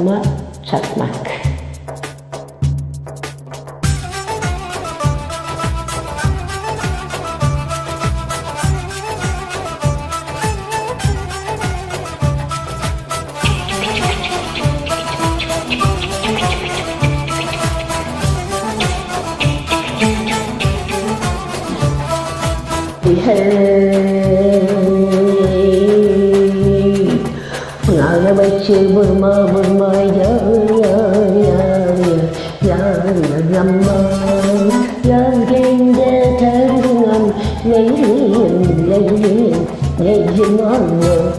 Fatma Çakmak. Hey, Pınarla başı vurma vurma yar yar yar yar yar yaman. Yar gelince terbinem Leylim leylim leylim annem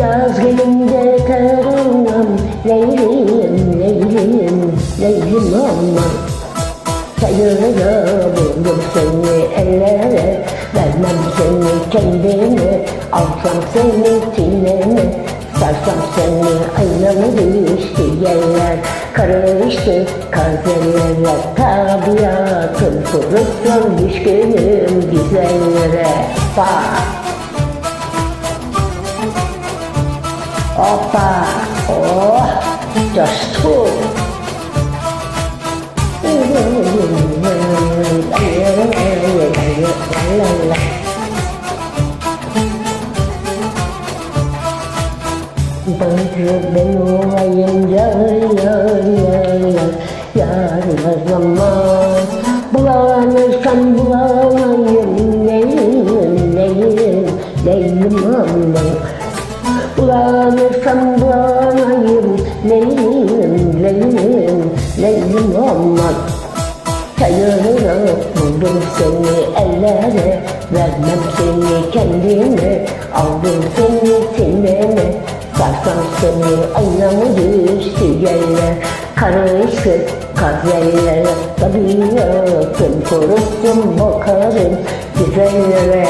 Yaz gelince terbinem Leylim leylim leylim annem Sayıra buldum seni ellere Vermem seni kendime Alsam seni sineme Sarsam seni aynamı düştü yerler Karıştı kazeller Tabiatım kurutsun düşkünüm güzellere Bak Hoppa Oh Coştu Bırak ben olayım yar yar yar yar Yar zaman Bulanırsam bulanayım Leylim leylim leylim aman Bulanırsam bulanayım Leylim leylim leylim aman Sayırı buldum seni ellere Vermem seni kendime Aldım seni sineme Sarsam seni aynamı düştü yerler Karışık kazeller Tabiatım kuruttum bakarım güzellere